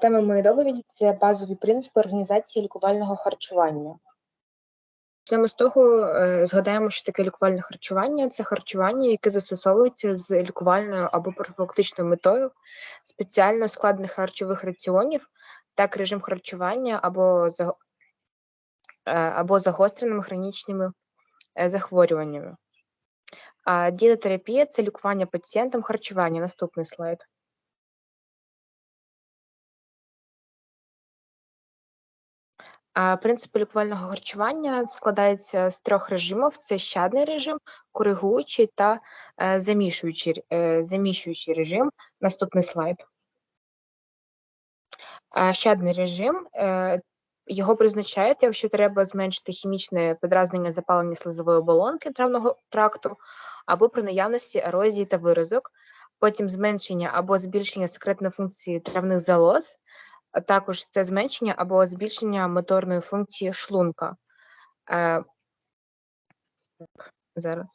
Тема моєї доповіді це базові принципи організації лікувального харчування. Почнемо з того, е, згадаємо, що таке лікувальне харчування це харчування, яке застосовується з лікувальною або профілактичною метою спеціально складних харчових раціонів, так режим харчування або е, або загостреними хронічними е, захворюваннями. Дієтерапія це лікування пацієнтам харчування. Наступний слайд. Принципи лікувального харчування складаються з трьох режимів: це щадний режим, коригуючий та е, замішуючий, е, режим. Наступний слайд. Щадний режим е, його призначають, якщо треба зменшити хімічне подразнення запалення слизової оболонки травного тракту, або при наявності ерозії та виразок, потім зменшення або збільшення секретної функції травних залоз, також це зменшення або збільшення моторної функції шлунка. Е, зараз.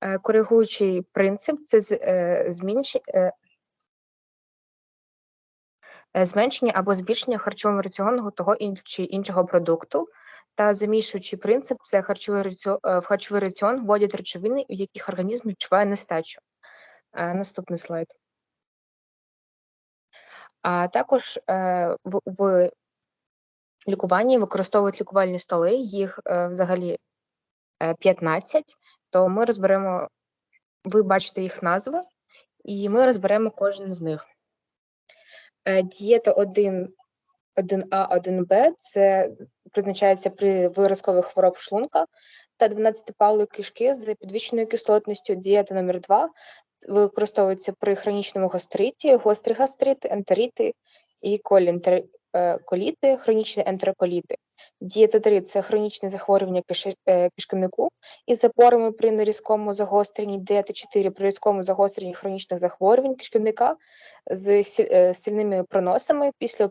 Е, Коригуючий принцип це зменшення або збільшення харчового раціону того чи іншого продукту, та замішуючий принцип це харчовий раціон, в харчовий раціон вводять речовини, в яких організм відчуває нестачу. Е, Наступний слайд. А також е, в, в лікуванні використовують лікувальні столи, їх е, взагалі е, 15, то ми розберемо, ви бачите їх назви, і ми розберемо кожен з них. Е, Дієта 1, 1А, 1Б це призначається при виразкових хвороб шлунка та 12-палої кишки з підвищеною кислотністю. Дієта номер 2 використовується при хронічному гастриті, гострий гастрит, ентерити і колінтер- е, коліти, хронічні ентероколіти. Дієта 3 це хронічне захворювання е, кишківнику із запорами при нерізкому загостренні. Дієта 4 при різкому загостренні хронічних захворювань кишківника з е, сильними проносами після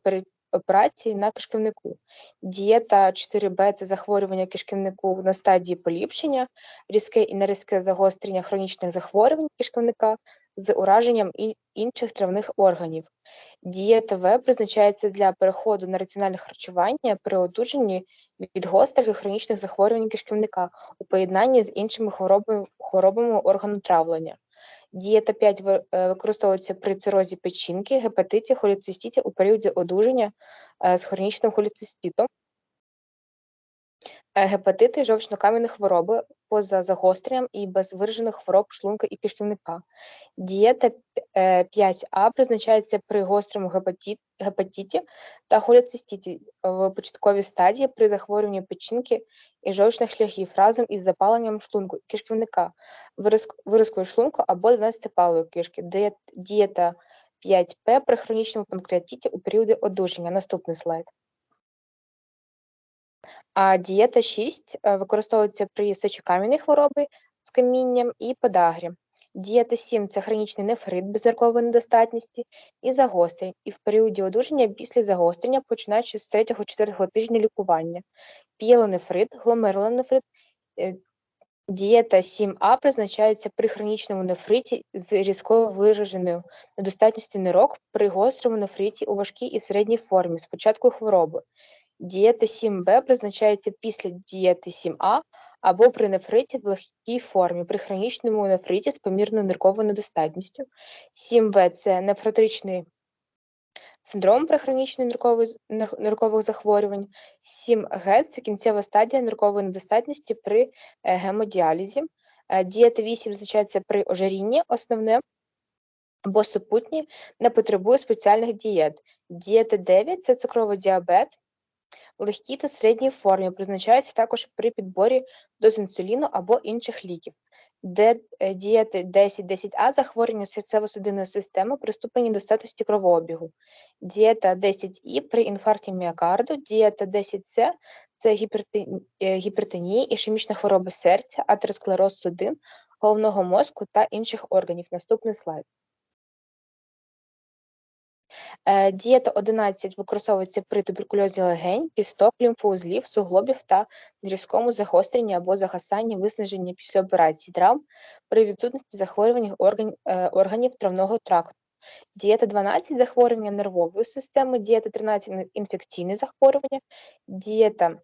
операції на кишківнику. Дієта 4Б це захворювання кишківнику на стадії поліпшення, різке і нерізке загострення хронічних захворювань кишківника з ураженням інших травних органів. Дієта В призначається для переходу на раціональне харчування при одужанні від гострих і хронічних захворювань кишківника у поєднанні з іншими хворобами, хворобами органу травлення. Дієта 5 е, використовується при цирозі печінки, гепатиті, холецистіті у періоді одужання е, з хронічним холециститом. Е, Гепатити, жовчно-кам'яні хвороби поза загостренням і без виражених хвороб шлунка і кишківника. Дієта п- е, 5А призначається при гострому гепатит, гепатиті та холециститі в початковій стадії при захворюванні печінки і жовчних шляхів разом із запаленням шлунку і кишківника, виразк- виразкою шлунку або 12-палої кишки. Дієт- Дієта 5П при хронічному панкреатиті у періоди одужання. Наступний слайд. А дієта 6 е, використовується при сечокам'яній хворобі з камінням і подагрі. Дієта 7 це хронічний нефрит без ниркової недостатності і загострень, і в періоді одужання після загострення, починаючи з 3-4 тижня лікування. Піелонефрит, гломерулонефрит. е, Дієта 7А призначається при хронічному нефриті з різкою вираженою недостатністю нирок при гострому нефриті у важкій і середній формі з початку хвороби. Дієта 7Б призначається після дієти 7А або при нефриті в легкій формі, при хронічному нефриті з помірною нирковою недостатністю. 7В це нефротричний синдром при хронічній ниркової ниркових захворювань. 7Г це кінцева стадія ниркової недостатності при е, гемодіалізі. Е, Дієта 8 визначається при ожирінні, основне або супутні, не потребує спеціальних дієт. Дієта 9 це цукровий діабет, в легкій та середній формі призначається також при підборі доз інсуліну або інших ліків. Де е, дієти 10-10А захворювання серцево-судинної системи при ступені достатності кровообігу. Дієта 10І при інфаркті міокарду, дієта 10С це гіпертен- е, гіпертонія, ішемічна хвороба серця, атеросклероз судин, головного мозку та інших органів. Наступний слайд. Е, Дієта 11 використовується при туберкульозі легень, кісток, лімфоузлів, суглобів та різкому загостренні або загасанні виснаження після операції травм при відсутності захворювань е, органів травного тракту. Дієта 12 захворювання нервової системи, дієта 13 ін- інфекційні захворювання, дієта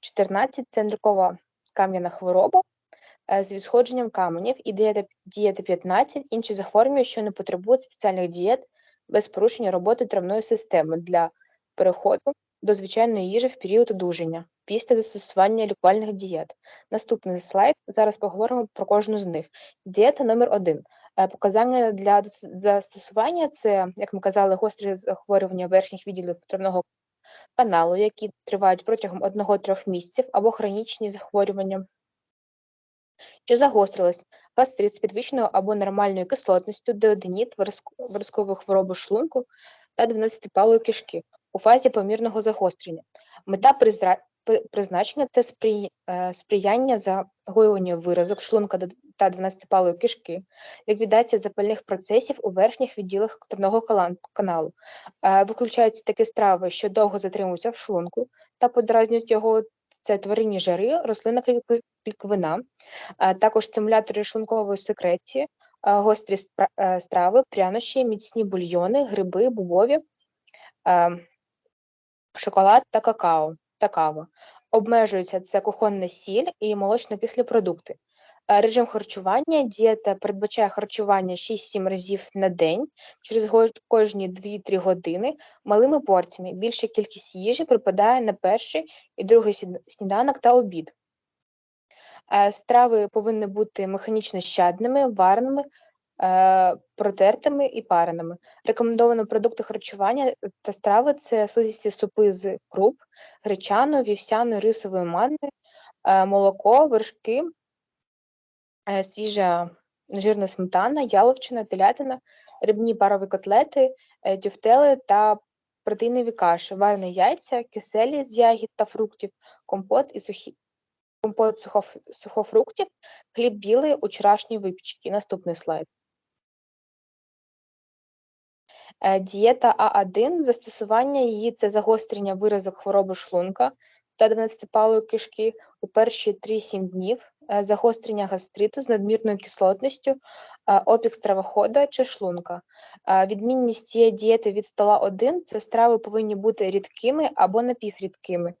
14 це ниркова кам'яна хвороба е, з відсходженням каменів, і дієта 15 інші захворювання, що не потребують спеціальних дієт без порушення роботи травної системи для переходу до звичайної їжі в період одужання після застосування лікувальних дієт. Наступний слайд. Зараз поговоримо про кожну з них. Дієта номер 1 Показання для застосування це, як ми казали, гострі захворювання верхніх відділів травного каналу, які тривають протягом 1-3 місяців, або хронічні захворювання, що загострились, гастрит з підвищеною або нормальною кислотністю, деоденіт, виразкову хворобу шлунку та 12-палої кишки у фазі помірного загострення. Мета призначення це е, сприяння загоюванню виразок шлунка та- та 12-палої кишки, ліквідація запальних процесів у верхніх відділах калан- каналу. Е, Виключаються такі страви, що довго затримуються в шлунку та подразнюють його. Це тваринні жири, рослинна кліквина, також стимулятори шлункової секреції, гострі е, страви, прянощі, міцні бульйони, гриби, бобові, е, шоколад та какао та кава. Обмежується це кухонна сіль і молочно-кислі продукти. Е, Режим харчування дієта передбачає харчування 6-7 разів на день через кожні 2-3 години малими порціями. Більша кількість їжі припадає на перший і другий сніданок та обід. Е, Страви повинні бути механічно щадними, вареними, е, протертими і пареними. Рекомендовані продукти харчування та страви це слизисті супи з круп, гречаної, вівсяної, рисової манни, е, молоко, вершки, свіжа жирна сметана, яловичина, телятина, рибні парові котлети, е, тюфтели та протеїнові каші, варені яйця, киселі з ягід та фруктів, компот і сухі компот сухоф- сухофруктів, хліб білий, вчорашньої випічки. Наступний слайд. Е, Дієта А1, застосування її це загострення виразок хвороби шлунка та 12-палої кишки у перші 3-7 днів, е, загострення гастриту з надмірною кислотністю, е, опік стравохода чи шлунка. Е, Відмінність цієї дієти від стола 1 – це страви повинні бути рідкими або напіврідкими.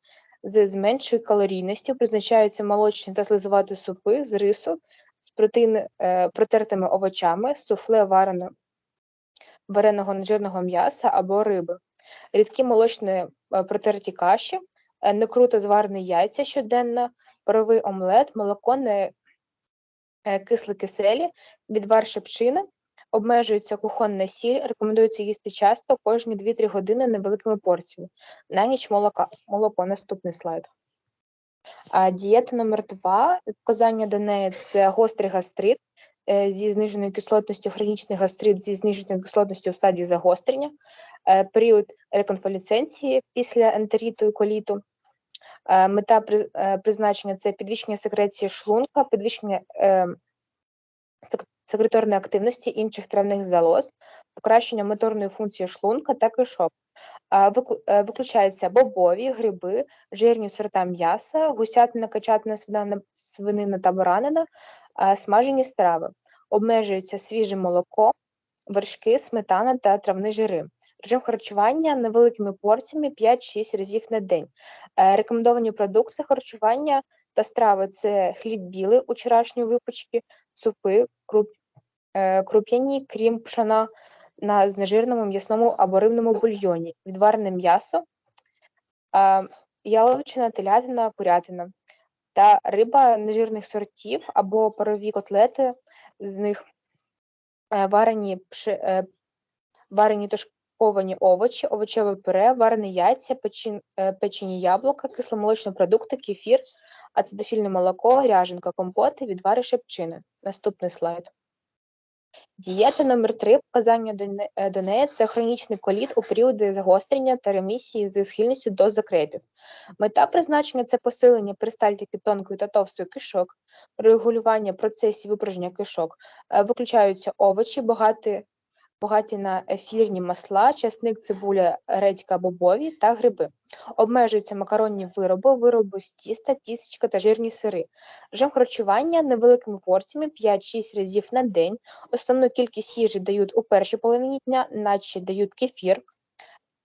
З меншою калорійністю призначаються молочні та слизоваті супи з рису, з протеїн, е, протертими овочами, суфле варено вареного нежирного м'яса або риби, рідкі молочні е, протерті каші, е, не круто зварені яйця щоденно, паровий омлет, молоко не е, кислі киселі, відвар шепчини, обмежується кухонна сіль, рекомендується їсти часто, кожні 2-3 години невеликими порціями. На ніч молока. молоко. Наступний слайд. А дієта номер 2 показання до неї це гострий гастрит е, зі зниженою кислотністю, хронічний гастрит зі зниженою кислотністю у стадії загострення, е, період реконвалесценції після ентеріту і коліту. Е, Мета е, призначення це підвищення секреції шлунка, підвищення е, секреторної активності інших травних залоз, покращення моторної функції шлунка та кишок. Виключаються бобові, гриби, жирні сорта м'яса, гусятина, качатина, свинина, та баранина, смажені страви. Обмежується свіже молоко, вершки, сметана та травні жири. Режим харчування невеликими порціями 5-6 разів на день. Е, Рекомендовані продукти харчування та страви це хліб білий вчорашньої випічки, супи, круп, е, круп'яні, крім пшона, на знежирному м'ясному або рибному бульйоні, відварене м'ясо, яловичина, телятина, курятина та риба нежирних сортів або парові котлети, з них е, варені, е, варені тушковані овочі, овочеве пюре, варені яйця, печін, е, печені яблука, кисломолочні продукти, кефір, ацетофільне молоко, ряженка, компоти, відвари шепчини. Наступний слайд. Дієта номер 3 показання до, е, неї це хронічний коліт у періоди загострення та ремісії зі схильністю до закрепів. Мета призначення це посилення перистальтики тонкої та товстої кишок, регулювання процесів випорожнення кишок, Е, виключаються овочі, багаті багаті на ефірні масла, часник, цибуля, редька, бобові та гриби. Обмежуються макаронні вироби, вироби з тіста, тістечка та жирні сири. Режим харчування невеликими порціями 5-6 разів на день. Основну кількість їжі дають у першій половині дня, наче дають кефір.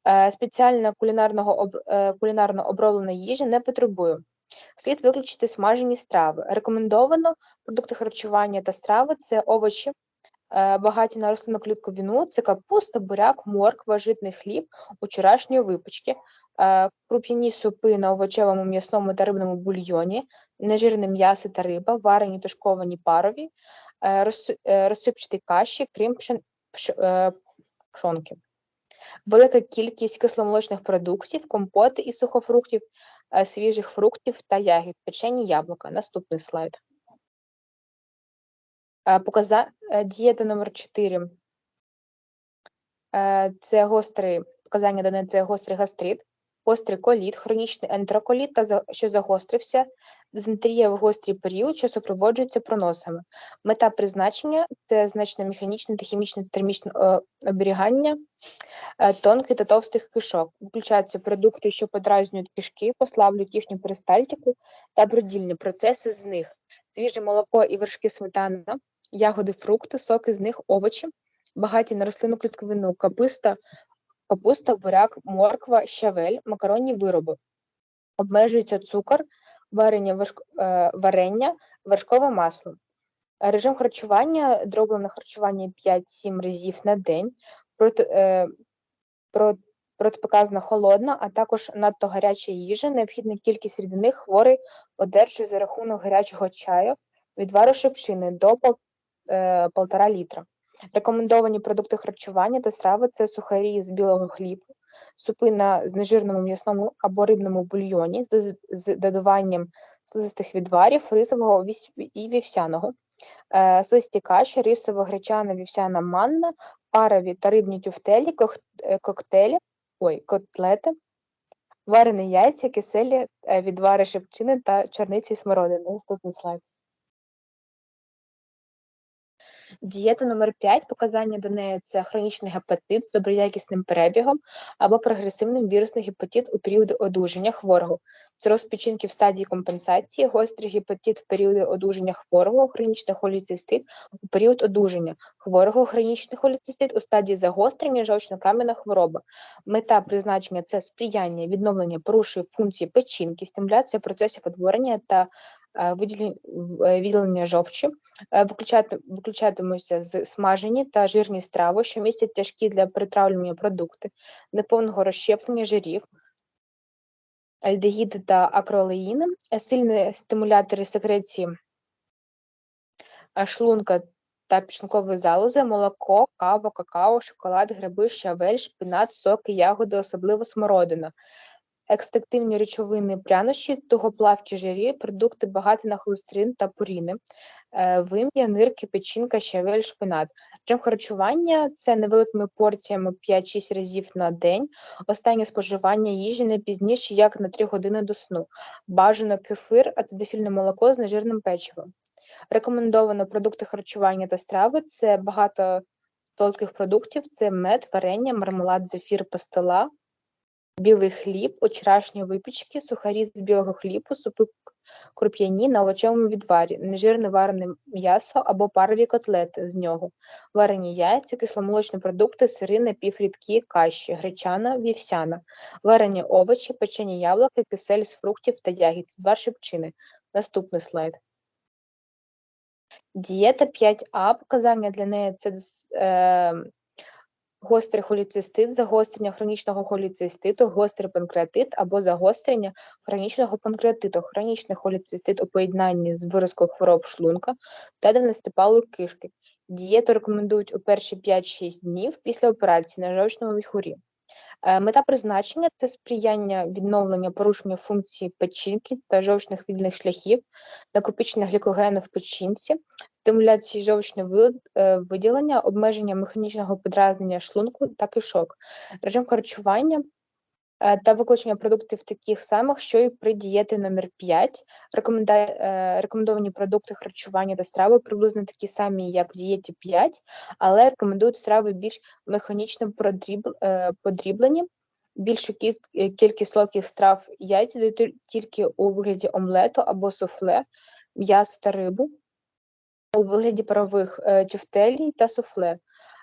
Е, Спеціально кулінарного е, кулінарно обробленої їжі не потребує. Слід виключити смажені страви. Рекомендовано продукти харчування та страви це овочі, багаті на рослинну клітковину, це капуста, буряк, морква, житний хліб, вчорашньої випічки, е, круп'яні супи на овочевому м'ясному та рибному бульйоні, нежирне м'ясо та риба, варені тушковані парові, е, е, розсипчаті каші, крім е, пшонки. Велика кількість кисломолочних продуктів, компоти із сухофруктів, е, свіжих фруктів та ягід, печені яблука. Наступний слайд. Е, Показа... е, Дієта номер 4. Це гострий, показання дане це гострий гастрит, гострий коліт, хронічний ентероколіт, та що загострився, дизентерія в гострий період, що супроводжується проносами. Мета призначення це значне механічне та хімічне та термічне е, оберігання е, тонких та товстих кишок. Включаються продукти, що подразнюють кишки, послаблюють їхню перистальтику та бродільні процеси з них. Свіже молоко і вершки сметана, ягоди, фрукти, соки з них, овочі, багаті на рослинну клітковину, капуста, капуста, буряк, морква, щавель, макаронні вироби. Обмежується цукор, варення, вершк... е, варення, вершкове масло. Режим харчування, дроблене харчування 5-7 разів на день, проти, е, про- протипоказана холодна, а також надто гаряча їжа, необхідна кількість рідини хворий одержує за рахунок гарячого чаю, відвару шипшини до пол- е, полтора літра. Рекомендовані продукти харчування та страви це сухарі з білого хлібу, супи на знежирному м'ясному або рибному бульйоні з, додаванням слизистих відварів, рисового і вівсяного, е, слизькі каші, рисова, гречана, вівсяна манна, парові та рибні тюфтелі, е, коктейлі, ой, котлети, варені яйця, киселі, відвари шипчини та чорниці смородини. Наступний слайд. Дієта номер 5 показання до неї це хронічний гепатит з доброякісним перебігом або прогресивний вірусний гепатит у періоди одужання хворого. Цироз печінки в стадії компенсації, гострий гепатит в періоди одужання хворого, хронічний холецистит у період одужання хворого, хронічний холецистит у стадії загострення, жовчно-кам'яна хвороба. Мета призначення це сприяння відновлення порушує функції печінки, стимуляція процесів утворення та виділення жовчі, виключатимуться з смажені та жирні страви, що містять тяжкі для перетравлювання продукти, неповного розщеплення жирів, альдегіди та акролеїни, е, сильні стимулятори секреції е, шлунка та печінкової залози, молоко, кава, какао, шоколад, гриби, щавель, шпинат, соки, ягоди, особливо смородина. Екстрактивні речовини, прянощі, тугоплавкі жирі, продукти багаті на холестерин та пуріни, е, вим'я, нирки, печінка, щавель, шпинат. Режим харчування це невеликими порціями 5-6 разів на день. Останнє споживання їжі не пізніше, як на 3 години до сну. Бажано кефир, ацидофільне молоко з нежирним печивом. Рекомендовано продукти харчування та страви це багато солодких продуктів, це мед, варення, мармелад, зефір, пастила, білий хліб, вчорашні випічки, сухарі з білого хлібу, супи круп'яні на овочевому відварі, нежирне варене м'ясо або парові котлети з нього, варені яйця, кисломолочні продукти, сири, напіврідкі, каші, гречана, вівсяна, варені овочі, печені яблука, кисель з фруктів та ягід, відвар шипчини. Наступний слайд. Дієта 5А, показання для неї це е, гострий холіцистит, загострення хронічного холіциститу, гострий панкреатит або загострення хронічного панкреатиту, хронічний холіцистит у поєднанні з виразкою хвороб шлунка та денестипалої кишки. Дієту рекомендують у перші 5-6 днів після операції на жовчному міхурі. Е, Мета призначення це сприяння відновлення порушення функції печінки та жовчних відних шляхів, накопичення глікогену в печінці, стимуляції жовчного е, виділення, обмеження механічного подразнення шлунку та кишок. Режим харчування та виключення продуктів таких самих, що й при дієті номер 5 Рекоменда... е, Рекомендовані продукти харчування та страви приблизно такі самі, як в дієті 5, але рекомендують страви більш механічно е, подріблені. Більшу е, кількість солодких страв яйця дають тільки у вигляді омлету або суфле, м'ясо та рибу у вигляді парових е, тюфтелій та суфле.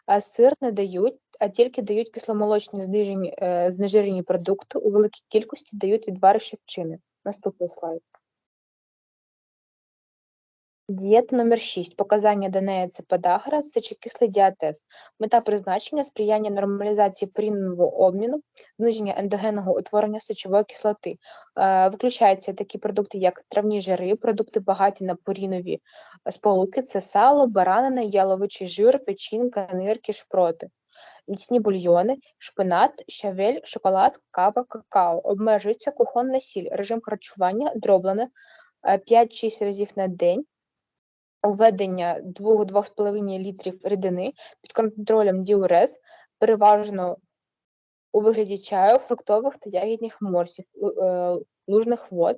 А сир не дають, а тільки дають кисломолочні знижені, е, знежирені продукти у великій кількості дають відвари щепчини. Наступний слайд. Дієта номер 6. Показання Данея Цепадагра, сечокислий діатез. Мета призначення – сприяння нормалізації порівнянного обміну, зниження ендогенного утворення сечової кислоти. Е, Виключаються такі продукти, як травні жири, продукти багаті на порінові сполуки, це сало, баранина, яловичий жир, печінка, нирки, шпроти. Міцні бульйони, шпинат, щавель, шоколад, кава, какао. Обмежується кухонна сіль, режим харчування дроблене е, 5-6 разів на день, введення 2-2,5 літрів рідини під контролем діурез, переважно у вигляді чаю, фруктових та ягідних морсів, е, лужних вод.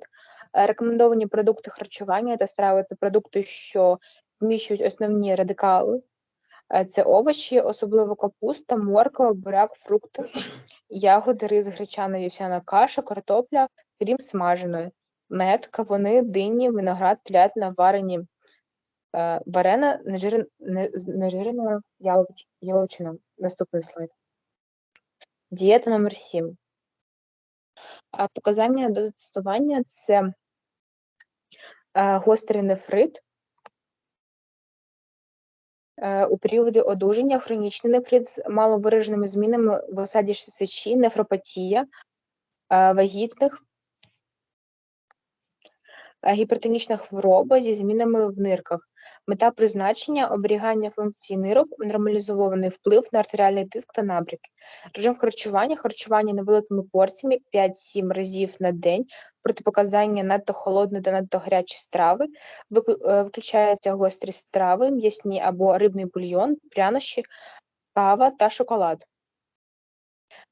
Е, Рекомендовані продукти харчування та страви та продукти, що вміщують основні радикали. Е, Це овочі, особливо капуста, морква, буряк, фрукти, ягоди, рис, гречана, вівсяна каша, картопля, крім смаженої, мед, кавуни, дині, виноград, телятина, варені, е, варена, нежирен- не- з нежиреною ялович- Наступний слайд. Дієта номер 7. Показання до застосування це е, гострий нефрит. Е, У періоди одужання хронічний нефрит з маловираженими змінами в осаді сечі, нефропатія, е, вагітних, е, гіпертонічна хвороба зі змінами в нирках. Мета призначення оберігання функції нирок, нормалізований вплив на артеріальний тиск та набряки. Режим харчування, харчування невеликими порціями 5-7 разів на день, протипоказання надто холодні та надто гарячі страви, е, гострі страви, м'ясні або рибний бульйон, прянощі, кава та шоколад.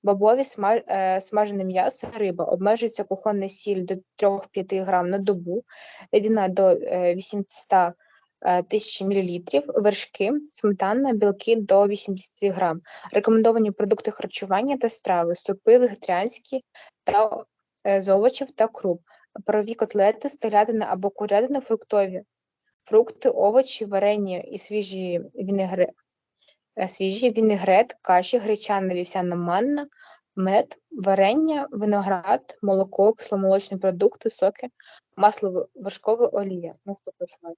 Бобові е, смажене м'ясо, риба. Обмежується кухонна сіль до 3-5 грам на добу, рідина до е, 800 е, тисяч мілілітрів, вершки, сметана, білки до 80 грам. Рекомендовані продукти харчування та страви, супи вегетаріанські та е, з овочів та круп, парові котлети, стелядина або курятина, фруктові, фрукти, овочі, варені і свіжі вінегри, е, свіжі вінегрет, каші, гречана, вівсяна манна, мед, варення, виноград, молоко, кисломолочні продукти, соки, масло вершкове олія. Наступний слайд.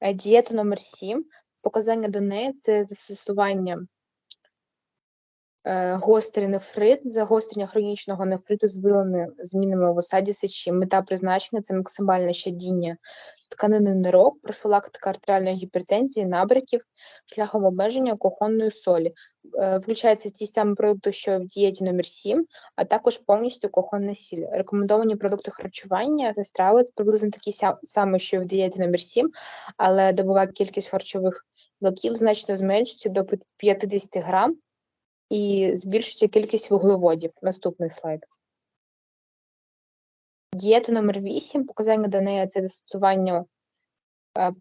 Е, Дієта номер 7. Показання до неї це застосування е, гострий нефрит, загострення хронічного нефриту з виявленими змінами в осаді сечі. Мета призначення це максимальне щадіння тканини нирок, профілактика артеріальної гіпертензії, набряків шляхом обмеження кухонної солі. Е, Включаються ті самі продукти, що в дієті номер 7, а також повністю кухонна сіль. Рекомендовані продукти харчування та страви приблизно такі самі, що в дієті номер 7, але добова кількість харчових білків значно зменшується до пи- 50 грам і збільшується кількість вуглеводів. Наступний слайд. Дієта номер 8. Показання до неї це застосування е,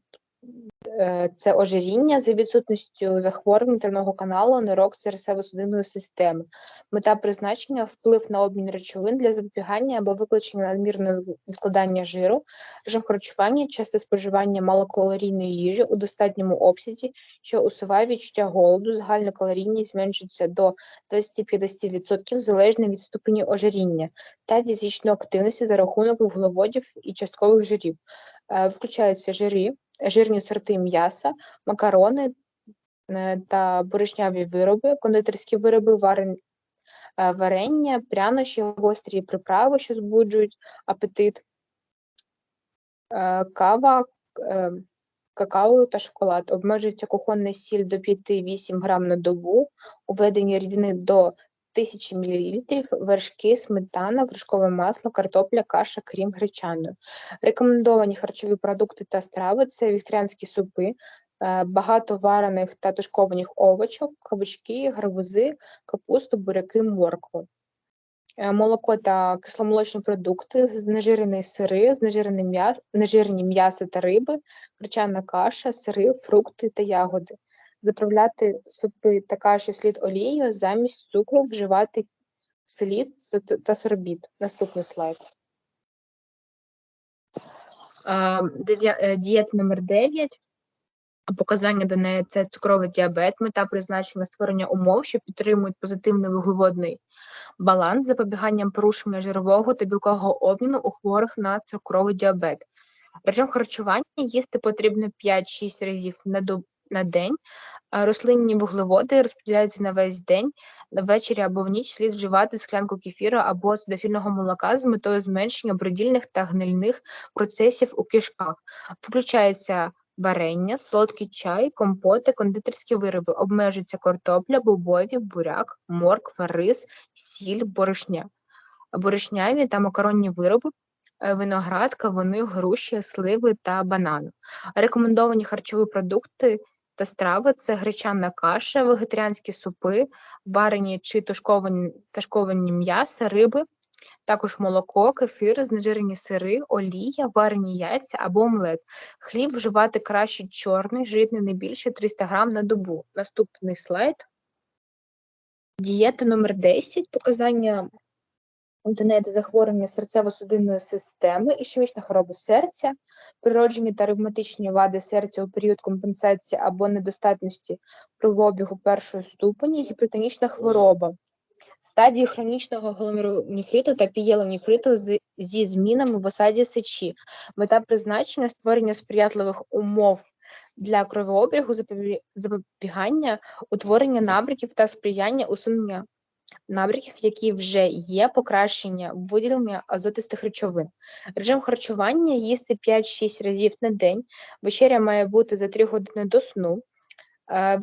це ожиріння за відсутністю захворювань травного каналу, нирок серцево-судинної системи. Мета призначення вплив на обмін речовин для запобігання або виключення надмірного відкладання жиру, режим харчування, часте споживання малокалорійної їжі у достатньому обсязі, що усуває відчуття голоду, загальна калорійність зменшується до 20-50% залежно від ступені ожиріння та фізичної активності за рахунок вуглеводів і часткових жирів. Е, Включаються жири, жирні сорти м'яса, макарони е, та борошняві вироби, кондитерські вироби, е, варення, прянощі, гострі приправи, що збуджують апетит, е, кава, какао та шоколад. Обмежується кухонна сіль до 5-8 грам на добу, уведення рідини до 1000 мл, вершки, сметана, вершкове масло, картопля, каша, крім гречаної. Рекомендовані харчові продукти та страви це вікторіанські супи, е, багато варених та тушкованих овочів, кабачки, гарбузи, капусту, буряки, моркву. Е, молоко та кисломолочні продукти, знежирені сири, знежирені м'ясо, м'ясо та риби, гречана каша, сири, фрукти та ягоди. Заправляти супи та каші слід олією, замість цукру вживати слід та сорбіт. Наступний слайд. Е, дієта номер 9. Показання до неї це цукровий діабет, мета призначена створення умов, що підтримують позитивний вуглеводний баланс запобіганням порушення жирового та білкового обміну у хворих на цукровий діабет. Режим харчування їсти потрібно 5-6 разів на доб... на день. Рослинні вуглеводи розподіляються на весь день, ввечері або в ніч слід вживати склянку кефіру або дофільного молока з метою зменшення бродільних та гнильних процесів у кишках. Включається варення, солодкий чай, компоти, кондитерські вироби, обмежується картопля, бобові, буряк, морква, рис, сіль, борошня, борошняві та макаронні вироби, е, виноград, кавуни, груші, сливи та банани. Рекомендовані харчові продукти та страви це гречана каша, вегетаріанські супи, варені чи тушковані, тушковані м'яса, риби, також молоко, кефір, знежирені сири, олія, варені яйця або омлет. Хліб вживати краще чорний, житний не більше 300 грам на добу. Наступний слайд. Дієта номер 10 показання інтонети захворювання серцево-судинної системи, ішемічна хвороба серця, природжені та ревматичні вади серця у період компенсації або недостатності кровообігу першої ступені, гіпертонічна хвороба стадії хронічного гломерулонефриту та пієлонефриту зі змінами в осаді сечі. Мета призначення створення сприятливих умов для кровообігу, запобігання, утворення набряків та сприяння усунення набряків, які вже є, покращення виділення азотистих речовин. Режим харчування їсти 5-6 разів на день. Вечеря має бути за 3 години до сну. Е,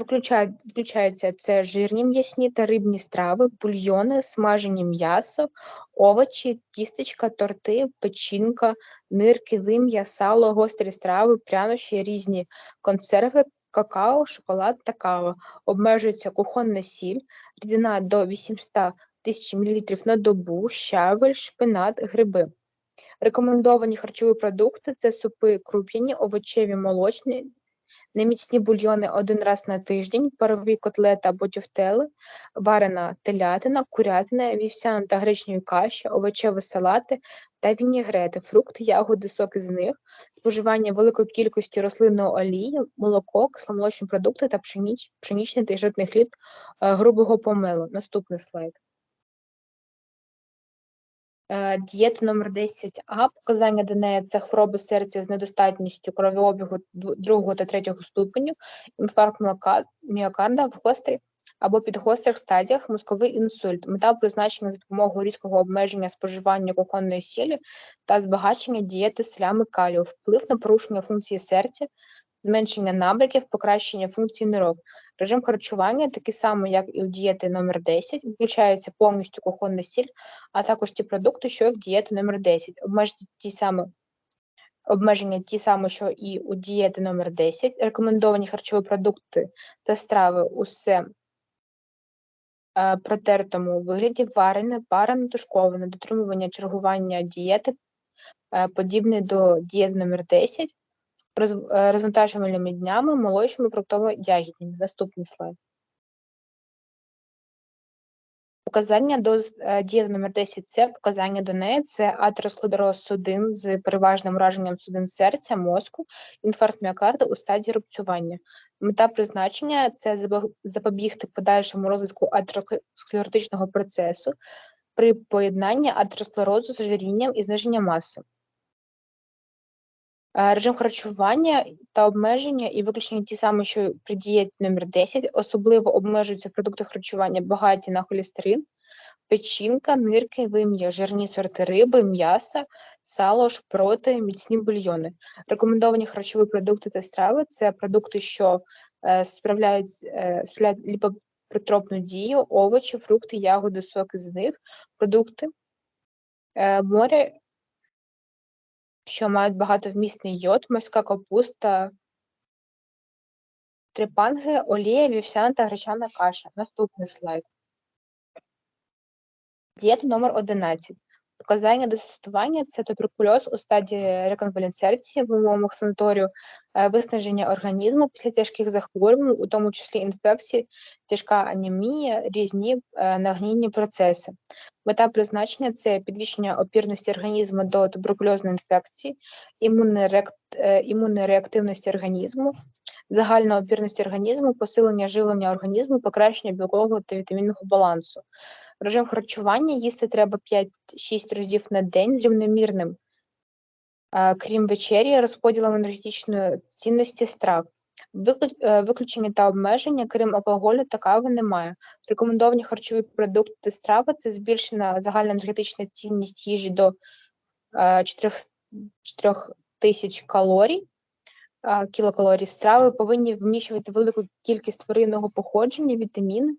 включаються це жирні м'ясні та рибні страви, бульйони, смажені м'ясо, овочі, тістечка, торти, печінка, нирки, вим'я, сало, гострі страви, прянощі, різні консерви, какао, шоколад та кава. Обмежується кухонна сіль, рідина до 800 тисяч мл на добу, щавель, шпинат, гриби. Рекомендовані харчові продукти це супи круп'яні, овочеві молочні, неміцні бульйони один раз на тиждень, парові котлети або тюфтели, варена телятина, курятина, вівсяна та гречневі каші, овочеві салати та вінігрети, фрукти, ягоди, соки з них, споживання великої кількості рослинної олії, молоко, кисломолочні продукти та пшеніч, пшенічний та житний хліб е, грубого помилу. Наступний слайд. Е, дієта номер 10А, показання до неї це хвороби серця з недостатністю кровообігу другого та третього ступеню, інфаркт міокарда в гострій або під гострих стадіях мозковий інсульт, мета призначення за допомогою різкого обмеження споживання кухонної сілі та збагачення дієти селями калію, вплив на порушення функції серця, зменшення набряків, покращення функцій нирок. Режим харчування, такий самий, як і у дієти номер 10 включається повністю кухонна сіль, а також ті продукти, що в дієти номер 10 Обмежити ті самі Обмеження ті самі, що і у дієти номер 10 рекомендовані харчові продукти та страви усе е, протертому вигляді, варене, парене, тушковане, дотримування чергування дієти, е, подібне до дієти номер 10 Е, розвантажувальними днями, молочними, фруктово-ягідними. Наступний слайд. Показання до е, номер 10 це показання до неї це атеросклероз судин з переважним ураженням судин серця, мозку, інфаркт міокарда у стадії рубцювання. Мета призначення це запобігти подальшому розвитку атеросклеротичного процесу при поєднанні атеросклерозу з ожирінням і зниженням маси. Е, режим харчування та обмеження і виключення ті самі, що при дієті номер 10 особливо обмежуються продукти харчування багаті на холестерин, печінка, нирки, вим'я, жирні сорти риби, м'яса, сало, шпроти, міцні бульйони. Рекомендовані харчові продукти та страви це продукти, що е, справляють е, справляють ліпопротропну дію, овочі, фрукти, ягоди, соки з них, продукти. Море що мають багатовмісний йод, морська капуста Трипанги, олія, вівсяна та гречана каша. Наступний слайд. Дієта номер 11. Показання до тестування – це туберкульоз у стадії реконвалесценції в умовах санаторію, е, виснаження організму після тяжких захворювань, у тому числі інфекції, тяжка анемія, різні е, нагнійні процеси. Мета призначення це підвищення опірності організму до туберкульозної інфекції, е, імунної реактивності організму, загальна опірності організму, посилення живлення організму, покращення білкового та вітамінного балансу. Режим харчування їсти треба 5-6 разів на день з рівномірним, крім вечері, розподілом енергетичної цінності страв. Е, виключення та обмеження, крім алкоголю та немає. Рекомендовані харчові продукти страви це збільшена загальна енергетична цінність їжі до 4 е, тисяч калорій, кілокалорій. Страви повинні вміщувати велику кількість тваринного походження, вітаміни,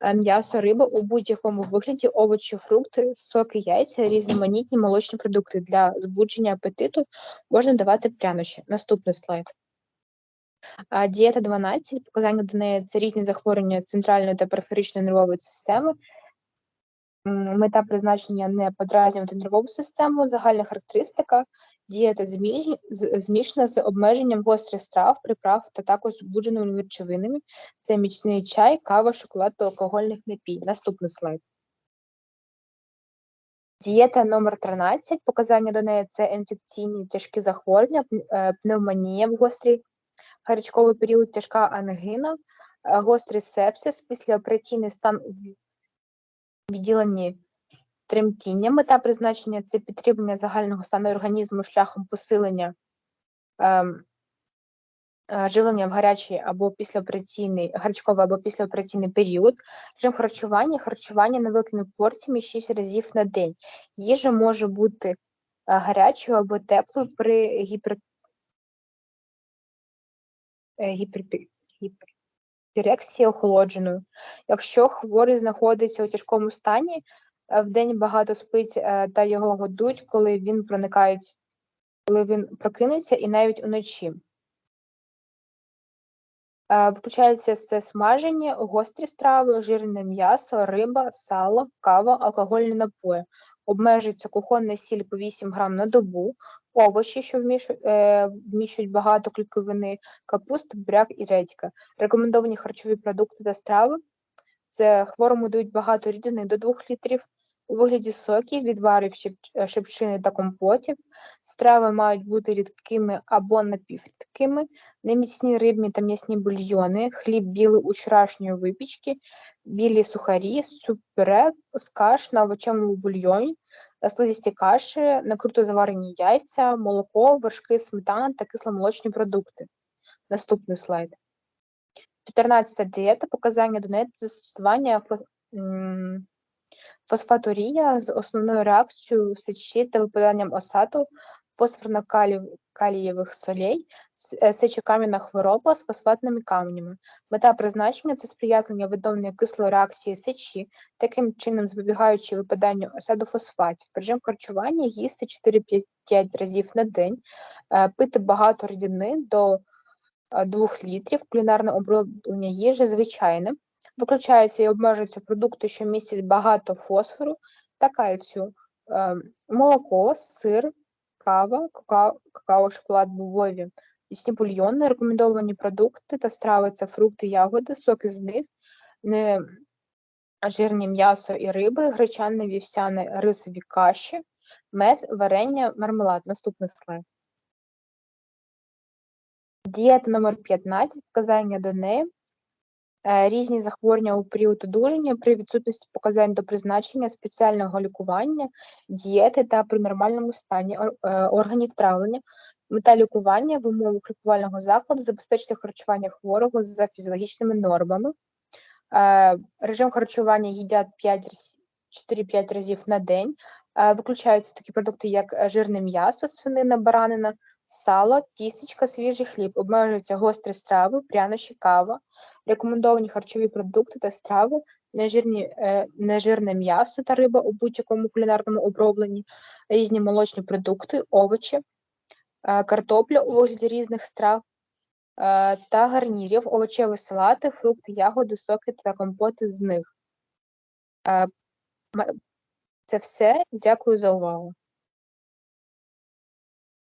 е, м'ясо, риба у будь-якому вигляді, овочі, фрукти, соки, яйця, різноманітні молочні продукти. Для збудження апетиту можна давати прянощі. Наступний слайд. Дієта 12, показання до неї це різні захворювання центральної та периферичної нервової системи. Мета призначення не подразнювати нервову систему, загальна характеристика, дієта змішана з обмеженням гострих страв, приправ та також збудженими речовинами. Це мічний чай, кава, шоколад та алкогольних напій. Наступний слайд. Дієта номер 13 показання до неї це інфекційні тяжкі захворювання, е, пневмонія в гострій гарячковий період, тяжка ангина, е, гострий сепсис, післяопераційний стан в відділенні тремтіння. Мета призначення це підтримання загального стану організму шляхом посилення ем, е, живлення в гарячий або післяопераційний, гарячковий або післяопераційний період, режим харчування, харчування невеликими порціями 6 разів на день. Їжа може бути е, гарячою або теплою при гіпер Е, гіперпірексії охолодженою. Якщо хворий знаходиться у тяжкому стані, е, в день багато спить е, та його годують, коли він проникає, коли він прокинеться, і навіть уночі. Включаються це смажені, гострі страви, жирне м'ясо, риба, сало, кава, алкогольні напої. Обмежується кухонна сіль по 8 грам на добу, овочі, що вміщують, е, багато клітковини, капуста, буряк і редька. Рекомендовані харчові продукти та страви. Це хворому дають багато рідини до 2 літрів у вигляді соків, відварів шипчини та компотів. Страви мають бути рідкими або напіврідкими, неміцні рибні та м'ясні бульйони, хліб білий у вчорашньої випічки, білі сухарі, суп-пюре з каш на овочевому бульйоні, слизисті каші, накруто заварені яйця, молоко, вершки, сметана та кисломолочні продукти. Наступний слайд. 14 дієта показання до неї застосування фосфаторія з основною реакцією сечі та випаданням осаду фосфорно-калієвих солей, сечокам'яна хвороба з фосфатними каменями. Мета призначення це сприятливення видовної кислої реакції сечі, таким чином запобігаючи випаданню осаду фосфатів. Режим харчування їсти 4-5 разів на день, е, пити багато рідини до 2 е, літрів, кулінарне оброблення їжі звичайне. Виключаються і обмежуються продукти, що містять багато фосфору та кальцію, молоко, сир, кава, какао, какао шоколад бубові, м'ясні бульйони, рекомендовані продукти та страви це фрукти, ягоди, соки з них, не жирні м'ясо і риби, гречане, вівсяне, рисові каші, мед, варення, мармелад. Наступний слайд. Дієта номер 15 вказання до неї. Е, різні захворювання у період одужання при відсутності показань до призначення спеціального лікування, дієти та при нормальному стані е, органів травлення, мета лікування в умовах лікувального закладу забезпечити харчування хворого за фізіологічними нормами. Е, режим харчування їдять 4-5 разів на день. Виключаються такі продукти, як жирне м'ясо, свинина, баранина, сало, тістечка, свіжий хліб, обмежуються гострі страви, прянощі, кава, рекомендовані харчові продукти та страви, нежирні, е, нежирне м'ясо та риба у будь-якому кулінарному обробленні, різні молочні продукти, овочі, е, картопля у вигляді різних страв, е, та гарнірів, овочеві салати, фрукти, ягоди, соки та компоти з них. Е, Це все. Дякую за увагу.